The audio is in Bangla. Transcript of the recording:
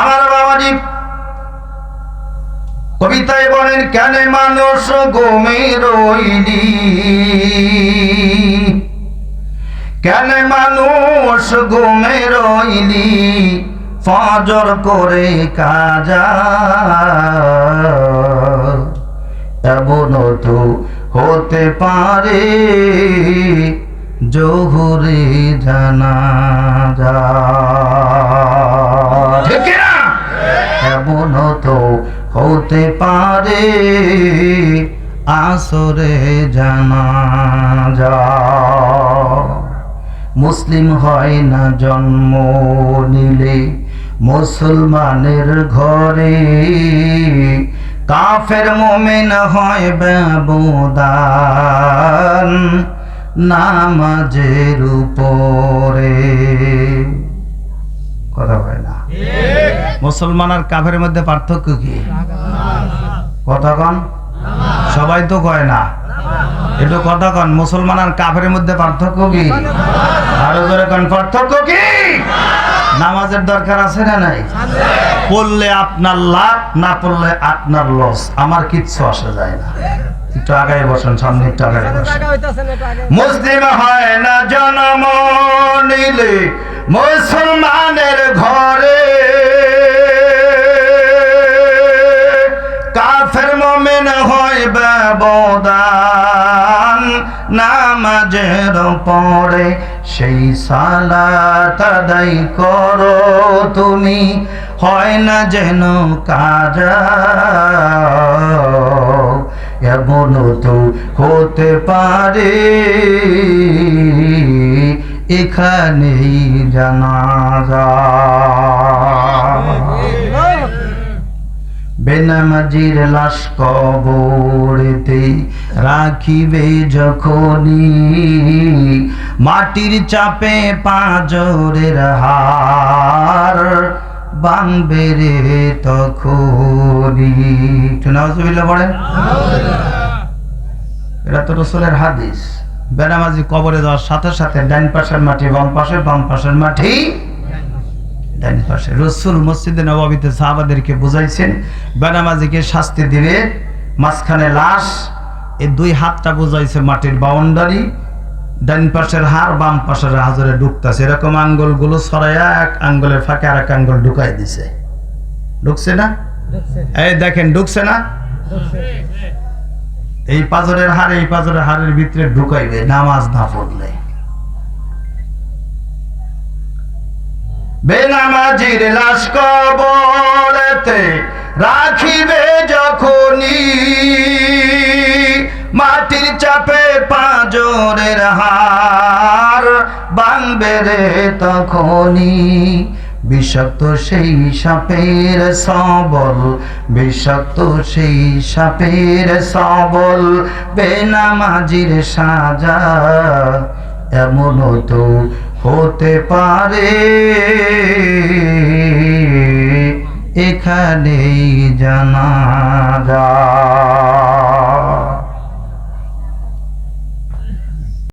আমার বাবা বাবাজি কবিতায় বলেন, কেন মানুষ গমে রইলি? কেন মানুষ গমে রইলি? ফজর করে কাজা এমন তো হতে পারে, জহুরে জানা। পারে আসরে জানা যা মুসলিম হয় না জন্ম নিলে মুসলমানের ঘরে। কাফের মোমেন হয় ব্যবদান নামাজের উপরে। কথা হয় না। মুসলমান আর কাফের মধ্যে পার্থক্য কি? কথা কন সবাই তো কয় না। একটু কথা কন মুসলমান আর কাফের মধ্যে পার্থক্য কি? আরও জোরে পার্থক্য কি? নামাজের দরকার আছে না নাই? পড়লে আপনার লাভ, না পড়লে আপনার লস। আমার কিচ্ছু আসে যায় না। একটু আগায় বসেন, সামনে একটু আগায় বসেন। মুসলিম হয় না জন্ম নিলে মুসলমানের ব্যবদান নামাজের পরে সেই সালাত করো তুমি। হয় না যেন কাজা। এমন তো হতে পারে। এখানেই জানা বেনামাজির লাশ কবরেতে রাখিবে যখনই। মাটির চাপে পাঁজরের হার বাংবে রে তখনই। একটু পড়েন। এটা তো রসুলের হাদিস। বেনামাজি কবরে দেওয়ার সাথে সাথে ডান পাশের মাটি, বাম পাশে বাম পাশের মাটি ডান পাশে। রসুল মসজিদে নবাবিতে সাহাবাদেরকে বুঝাইছেন বেনামাজিকে শাস্তি দিবে মাঝখানে লাশ এই দুই হাতটা বুঝাইছে মাটির বাউন্ডারি ডান পাশের হাড় বাম পাশের হাজরে ঢুকতেছে। এরকম আঙ্গুলগুলো ছড়াইয়া এক আঙ্গুলের ফাঁকে আর এক আঙ্গুল ঢুকাই দিছে। ঢুকছে না? এই দেখেন ঢুকছে না? এই পাজরের হাড় এই পাজরের হাড়ের ভিতরে ঢুকাইবে নামাজ না পড়লে। বেনামাজির লাশ কবরেতে রাখিবে যখনই। মাটির চাপে পাঁজরের হার বাংবে রে তখনই। বিষাক্ত সেই সাপের সবল, বিষাক্ত সেই সাপের সবল বেনামাজির সাজা এমন তো হতে পারে। এখানেই জানা যায়।